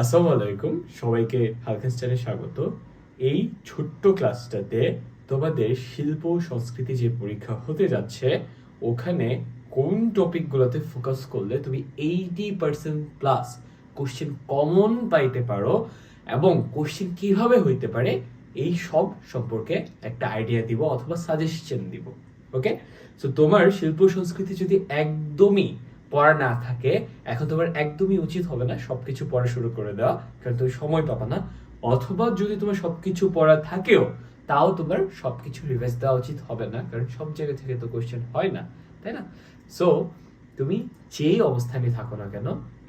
আসসালামু আলাইকুম, সবাইকে হালকাস্টারে স্বাগত। এই ছোট্ট ক্লাসটাতে তোমাদের শিল্প সংস্কৃতি যে পরীক্ষা হতে যাচ্ছে, ওখানে কোন টপিকগুলোতে ফোকাস করলে তুমি eighty percent plus question common পাইতে পারো এবং কোশ্চেন কীভাবে হইতে পারে, এই সব সম্পর্কে একটা আইডিয়া দিব অথবা সাজেশন দিব ওকে সো তোমার শিল্প সংস্কৃতি যদি একদমই পড়া না থাকে, এখন তোমার একদমই উচিত হবে না সবকিছু পড়া শুরু করে দেওয়া, কারণ তুমি সময় পাবা না। অথবা যদি তোমার সবকিছু পড়া থাকেও, তাও তোমার সবকিছু রিভাইজ দেওয়া উচিত হবে না, কারণ সব জায়গা থেকে তো কোশ্চেন হয় না, তাই না? সো তুমি যেই অবস্থানে থাকো না কেন,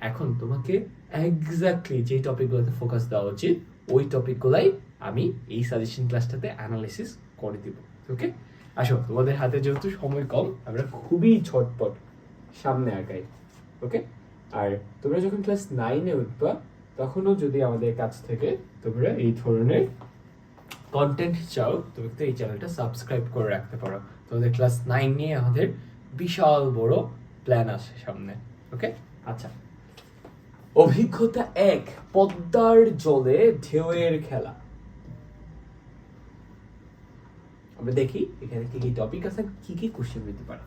এখন তোমাকে এক্স্যাক্টলি যেই টপিকগুলোতে ফোকাস দেওয়া উচিত, ওই টপিকগুলাই আমি এই সাজেশন ক্লাসটাতে অ্যানালাইসিস করে দিব ওকে আসো, তোমাদের হাতে যেহেতু সময় কম, আমরা খুবই ছটপট সামনে আগাই ওকে আর তোমরা যখন ক্লাস নাইনে উঠবা, তখনও যদি আমাদের কাছ থেকে তোমরা এই ধরনের কন্টেন্ট চাও, তুমি কিন্তু এই চ্যানেলটা সাবস্ক্রাইব করে রাখতে পারো। তোমাদের ক্লাস নাইন নিয়ে আমাদের বিশাল বড় প্ল্যান আছে সামনে ওকে আচ্ছা। অভিজ্ঞতা এক, পদ্মার জলে ঢেউয়ের খেলা। আমরা দেখি এখানে কি কি টপিক আছে, কি কি কোশ্চেন দিতে পারে।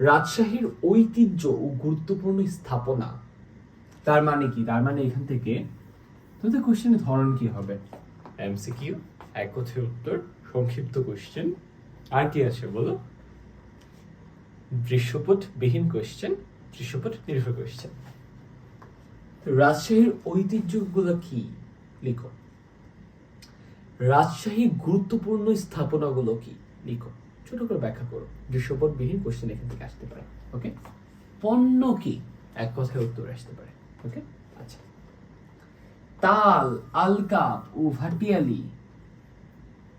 রাজশাহীর ঐতিহ্য ও গুরুত্বপূর্ণ স্থাপনা। তার মানে কি? তার মানে এখান থেকে তোমাদের কোশ্চেনের ধরন কি হবে? এমসিকিউ এক কথায় উত্তর, সংক্ষিপ্ত কোশ্চেন আর কি আছে বলো? দৃশ্যপট বিহীন কোশ্চেন দৃশ্যপট নির্ভর কোশ্চেন রাজশাহীর ঐতিহ্যগুলো কি? লিখো। রাজশাহীর গুরুত্বপূর্ণ স্থাপনাগুলো কি? লিখো। ছোট করে ব্যাখ্যা করো। দৃশ্যপট বিহীন কোশ্চেন এখান থেকে আসতে পারে ওকে পণ্য কি? এক কথায় উত্তর আসতে পারে ওকে আচ্ছা। তাল আলকাপ ও ভাটিয়ালি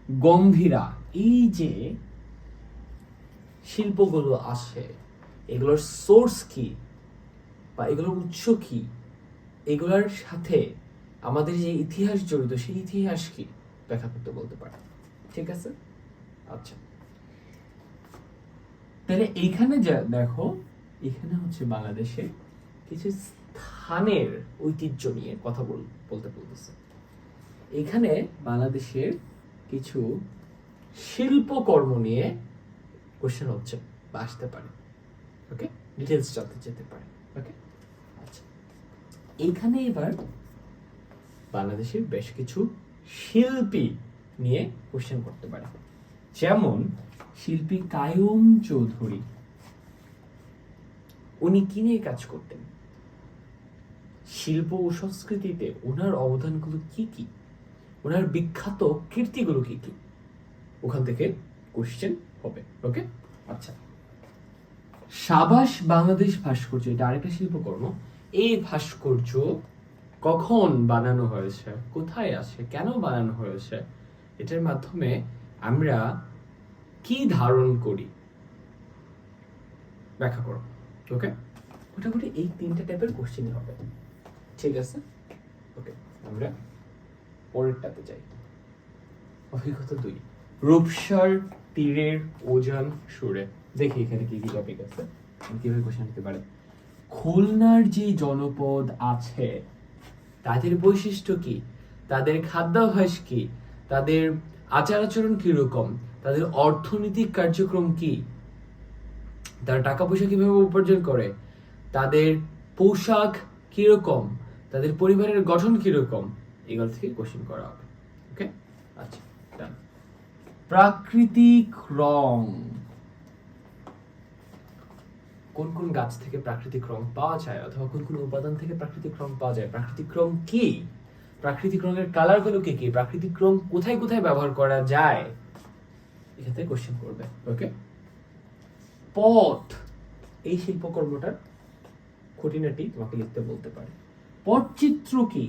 গম্ভীরা এই যে শিল্পগুলো আসে এগুলোর সোর্স কি? বা এগুলোর উৎস কি? এগুলোর সাথে আমাদের যে ইতিহাস জড়িত সেই ইতিহাস কি? ব্যাখ্যা করতে বলতে পারে ঠিক আছে? আচ্ছা। তাহলে এইখানে যা, দেখো এখানে হচ্ছে বাংলাদেশে কিছু স্থানের ঐতিহ্য নিয়ে কথা বল, বলতে বলতেছে। এখানে বাংলাদেশের কিছু শিল্পকর্ম নিয়ে কোশ্চেন হচ্ছে বা আসতে পারে। ওকে ডিটেলস জানতে যেতে পারে। ওকে আচ্ছা। এইখানে এবার বাংলাদেশের বেশ কিছু শিল্পী নিয়ে কোশ্চেন করতে পারে। যেমন শিল্পী কায়ুম চৌধুরী। উনি কি নিয়ে কাজ করতেন? শিল্প ও সংস্কৃতিতে ওনার অবদানগুলো কি কি? ওনার বিখ্যাত কীর্তিগুলো কি কি? ওখান থেকে কোশ্চেন হবে ওকে আচ্ছা। সাবাস বাংলাদেশ ভাস্কর্য, এটা আরেকটা শিল্পকর্ম। এই ভাস্কর্য কখন বানানো হয়েছে? কোথায় আছে? কেন বানানো হয়েছে? এটার মাধ্যমে আমরা কি ধারণ করি? ব্যাখ্যা করো ওকে মোটামুটি এই তিনটা টাইপের কোশ্চেনই হবে। ঠিক আছে? ওকে আমরা পরেরটাতে যাই। অভিজ্ঞতা দুই, রূপসার তীরের ওজান সুরে। দেখি এখানে কি কি টপিক আছে কীভাবে কোশ্চেন হতে পারে? খুলনার যে জনপদ আছে, তাদের বৈশিষ্ট্য কি? তাদের খাদ্যাভ্যাস কি? তাদের আচার আচরণ কীরকম? তাদের অর্থনৈতিক কার্যক্রম কি? তারা টাকা পয়সা কীভাবে উপার্জন করে? তাদের পোশাক কীরকম? তাদের পরিবারের গঠন কীরকম? এগুলো থেকে কোশ্চেন করা হবে ওকে আচ্ছা. প্রাকৃতিক রং। কোন কোন গাছ থেকে প্রাকৃতিক রং পাওয়া যায় অথবা কোন কোন উপাদান থেকে প্রাকৃতিক রং পাওয়া যায়? প্রাকৃতিক রং কি? প্রাকৃতিক রঙের কালারগুলো কি কি? প্রাকৃতিক রং কোথায় কোথায় ব্যবহার করা যায়? এখান কোশ্চেন করবে ওকে পট এই শিল্পকর্মটার খুঁটিনাটি তোমাকে লিখতে বলতে পারে। পটচিত্র কি?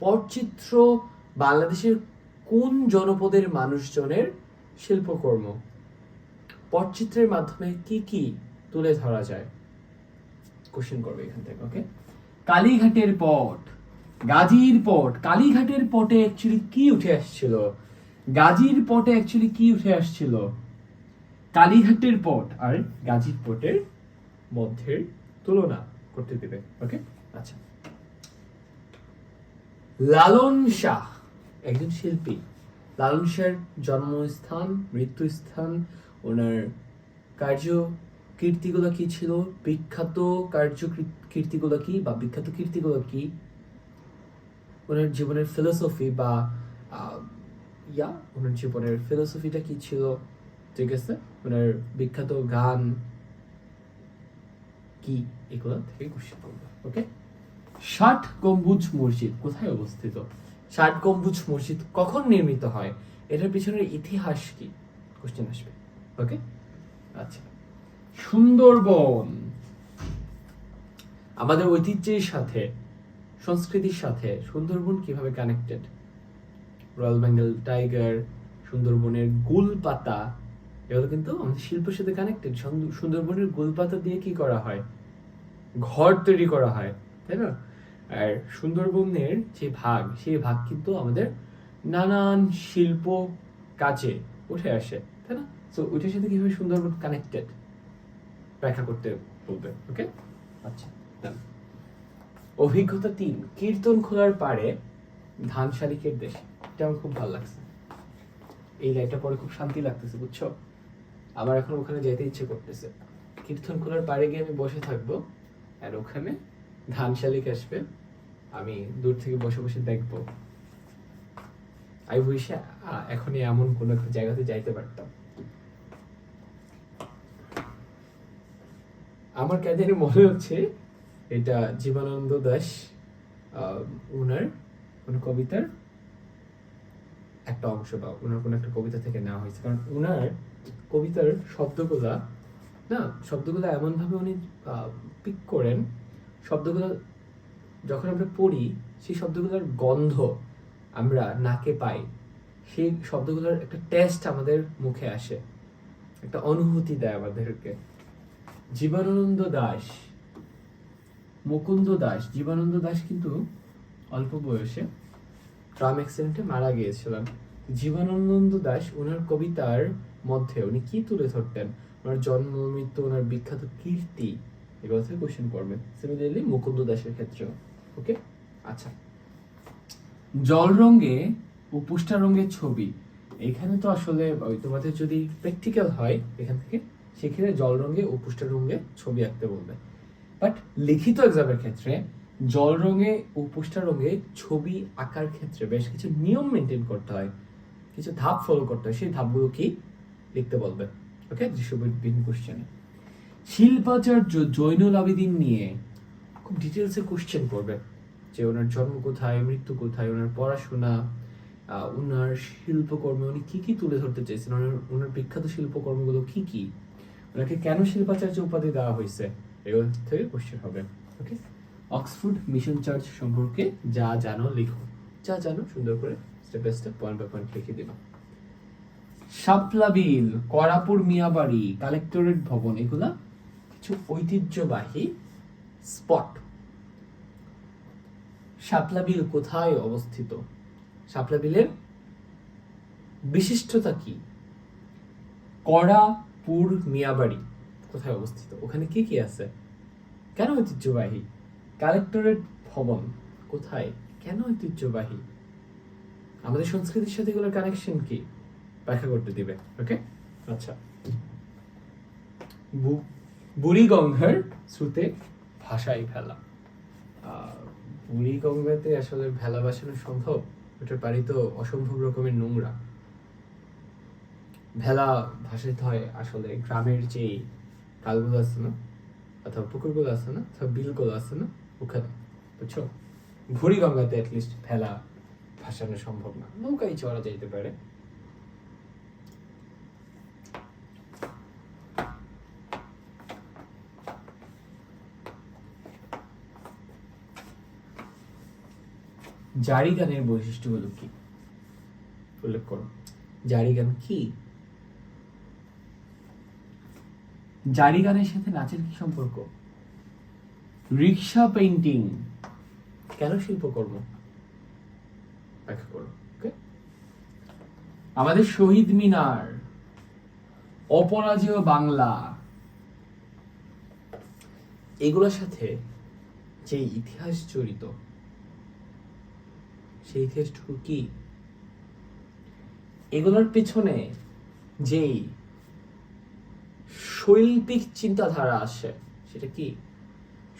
পটচিত্র বাংলাদেশের কোন জনপদের মানুষজনের শিল্পকর্ম? পটচিত্রের মাধ্যমে কি কি তুলে ধরা যায়? কোশ্চেন করবে এখান থেকে ওকে কালীঘাটের পট গাজীর পট কালীঘাটের পটে অ্যাকচুয়ালি কি উঠে আসছিল? গাজীর পটে অ্যাকচুয়ালি কি উঠে আসছিল? কালীঘাটের পট আর গাজীর পটের মধ্যের তুলনা করতে দেবে ওকে আচ্ছা। লালন শাহ, একজন শিল্পী। লালন শাহর জন্মস্থান, মৃত্যুস্থান, ওনার কার্য কীর্তিগুলো কি ছিল? বিখ্যাত কার্য কীর- কীর্তিগুলো কি বা বিখ্যাত কীর্তিগুলো কি? ওনার জীবনের ফিলোসফি বা ইয়া, ওনার জীবনের ফিলোসফিটা কি ছিল? ঠিক আছে? ওনার বিখ্যাত গান কি? এগুলো থেকে কোশ্চেন করব ওকে ষাট গম্বুজ মসজিদ কোথায় অবস্থিত? ষাট গম্বুজ মসজিদ কখন নির্মিত হয়? এটার পিছনের ইতিহাস কি? কোশ্চেন আসবে ওকে আচ্ছা সুন্দরবন। আমাদের ঐতিহ্যের সাথে, সংস্কৃতির সাথে সুন্দরবন কীভাবে কানেক্টেড রয়্যাল বেঙ্গল টাইগার সুন্দরবনের গুলপাতা এগুলো কিন্তু আমাদের শিল্পের সাথে কানেক্টেড সুন্দরবনের গুলপাতা দিয়ে কি করা হয়? ঘর তৈরি করা হয় তাই না? আর সুন্দরবনের যে ভাগ সেই ভাগ কিন্তু আমাদের নানান শিল্প কাজে উঠে আসে তাই না? তো ওইটার সাথে কীভাবে সুন্দরবন কানেক্টেড ব্যাখ্যা করতে বলবে ওকে আচ্ছা। অভিজ্ঞতা তিন কীর্তন খোলার পারে ধান শালিকের দেশে। এটা আমার খুব ভালো লাগছে। এই লাইনটা পরে খুব শান্তি লাগতেছে, বুঝছ? আমার এখন ওখানে যেতে ইচ্ছে করতেছে। কীর্তন খোলার পাড়ে গিয়ে আমি বসে থাকব, আর ওখানে ধান শালিক আসবে, আমি দূর থেকে বসে বসে দেখব। আই উইশ এখনই এমন কোন একটা জায়গাতে যাইতে পারতাম। আমার কেন মনে হচ্ছে এটা জীবনানন্দ দাস ওনার কোন কবিতার একটা অংশ বা ওনার কোন একটা কবিতা থেকে নেওয়া হয়েছে। কারণ ওনার কবিতার শব্দগুলা, না, শব্দগুলো এমন ভাবে উনি পিক করেন, শব্দগুলো যখন আমরা পড়ি, সেই শব্দগুলোর গন্ধ আমরা নাকে পাই। সেই শব্দগুলোর একটা টেস্ট আমাদের মুখে আসে। একটা অনুভূতি দেয় আমাদেরকে। জীবনানন্দ দাস, মুকুন্দ দাস, জীবনানন্দ দাস কিন্তু অল্প বয়সে ট্রাম অ্যাক্সিডেন্টে মারা গিয়েছিলেন। জীবনানন্দ দাস ওনার কবিতার মধ্যে উনি কি তুলে ধরতেন? ওনার জন্ম, মৃত্যু ওনার বিখ্যাত কীর্তি এগুলো থেকে কোশ্চেন করবেন। সিমিলারলি মুকুন্দ দাসের ক্ষেত্রেও। ওকে আচ্ছা। জল রঙে ও পুষ্টা রঙের ছবি। এখানে তো আসলে ওই তোমাদের যদি প্র্যাকটিক্যাল হয় এখান থেকে, সেক্ষেত্রে জল রঙে ও পুষ্টা রঙে ছবি আঁকতে বলবে। বাট লিখিত এক্সামের ক্ষেত্রে জল রঙে ও পুষ্টা রঙে ছবি আঁকার ক্ষেত্রে বেশ কিছু নিয়ম মেনটেন করতে হয়। কিছু ধাপ ফলো করতে হয়। সেই ধাপগুলো কি? লিখতে বলবে ওকে দৃশ্যবিহীন কোশ্চেনে শিল্পাচার্য জৈনুল আবেদিন নিয়ে খুব ডিটেলসে কোশ্চেন করবে। যে ওনার জন্ম কোথায়, মৃত্যু কোথায়, ওনার পড়াশোনা ওনার শিল্পকর্মে উনি কি কি তুলে ধরতে চেয়েছেন ওনার ওনার বিখ্যাত শিল্পকর্মগুলো কি কি? ওনাকে কেন শিল্পাচার্য উপাধি দেওয়া হয়েছে? এগুলো থেকে কোশ্চেন হবে। ওকে অক্সফোর্ড মিশন চার্চ সম্পর্কে যা জানো, লিখো। যা জানো, সুন্দর করে step by step point by point লিখে দিবা। শাপলা বিল করাপুর মিয়াবাড়ি, কালেক্টরেট ভবন, এগুলা কিছু ঐতিহ্যবাহী স্পট শাপলা বিল কোথায় অবস্থিত? শাপলা বিলের বিশিষ্টতা কি? করাপুর মিয়াবাড়ি কোথায় অবস্থিত? ওখানে কি কি আছে? কেন ঐতিহ্যবাহী? কালেক্টরেট ভবন কোথায়? কেন ঐতিহ্যবাহী? আমাদের সংস্কৃতির সাথে এগুলোর কানেকশন কি? ব্যাখ্যা করতে দিবে ওকে আচ্ছা। বু- বুড়িগঙ্গার স্রোতে ভাষায় আহ, বুড়িগঙ্গাতে আসলে ভেলা বাসানো সম্ভব? ওটার পানি তো অসম্ভব রকমের নোংরা। ভেলা ভাসাইতে হয় আসলে গ্রামের যেই কালগুলো আছে না? অথবা পুকুরগুলো আছে না? অথবা বিলগুলো আছে না? ওখানে, বুঝছ? বুড়িগঙ্গাতে অ্যাটলিস্ট ভেলা ভাসানো সম্ভব না। নৌকায় চড়া যাইতে পারে। জারি গানের বৈশিষ্ট্যগুলো কি? উল্লেখ করো। জারি গান কি? জারি গানের সাথে নাচের কি সম্পর্ক? Rickshaw painting. কেন শিল্পকর্ম? ওকে আমাদের শহীদ মিনার, অপরাজেয় বাংলা, এগুলোর সাথে যে ইতিহাস জড়িত, সেই ইতিহাসটুকু কি? এগুলোর পিছনে যেই শৈল্পিক চিন্তাধারা আসে, সেটা কি?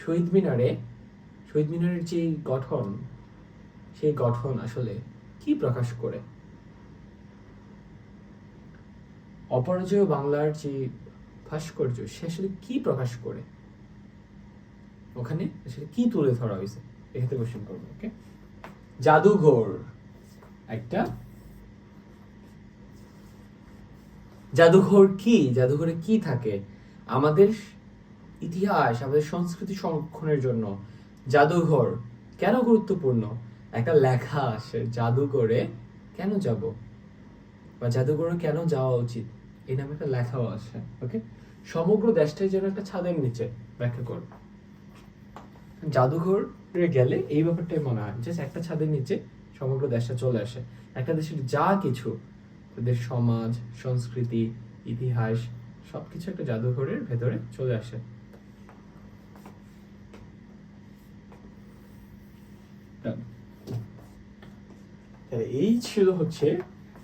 শহীদ মিনারে, শহীদ মিনারের যে গঠন, সেই গঠন আসলে কি প্রকাশ করে? অপরাজয় বাংলার যে ভাস্কর্য, সে আসলে কি প্রকাশ করে? ওখানে আসলে কি তুলে ধরা হয়েছে? এক্ষেত্রে কোশ্চেন করব ওকে জাদুঘর, একটা জাদুঘর কি? জাদুঘরে কি থাকে? আমাদের ইতিহাস, আমাদের সংস্কৃতি সংরক্ষণের জন্য জাদুঘর কেন গুরুত্বপূর্ণ? একটা লেখা আসে জাদুঘরে কেন যাব? বা জাদুঘরে কেন যাওয়া উচিত? এই নামে একটা লেখাও আসে ওকে সমগ্র দেশটাই যেন একটা ছাদের নিচে ব্যাখ্যা করব। জাদুঘরে গেলে এই ব্যাপারটাই মনে হয় যে একটা ছাদের নিচে সমগ্র দেশটা চলে আসে। একটা দেশের যা কিছু, তাদের সমাজ, সংস্কৃতি, ইতিহাস, সবকিছু একটা জাদুঘরের ভেতরে চলে আসে। তাহলে এই ছিল হচ্ছে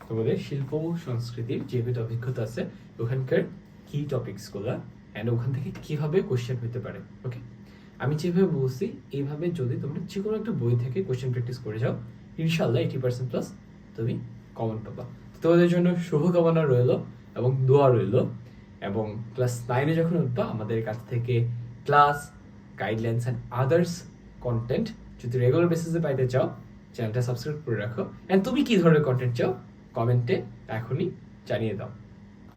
তোমাদের শিল্প সংস্কৃতির যেহেতু অভিজ্ঞতা আছে, ওখানকার কি টপিকসগুলা অ্যান্ড ওখান থেকে কীভাবে কোশ্চেন হতে পারে ওকে আমি যেভাবে বলছি, এইভাবে যদি তোমরা যে কোনো একটা বই থেকে কোশ্চেন প্র্যাকটিস করে যাও ইনশাল্লাহ এইটি পার্সেন্ট প্লাস তুমি কমন পাবা। তোমাদের জন্য শুভকামনা রইল এবং দোয়া রইল এবং ক্লাস নাইনে যখন উঠবা, আমাদের কাছ থেকে class guidelines and others content যদি রেগুলার বেসিসে পাইতে চাও চ্যানেলটা সাবস্ক্রাইব করে রাখো। অ্যান্ড তুমি কি ধরনের কন্টেন্ট চাও? কমেন্টে এখনই জানিয়ে দাও।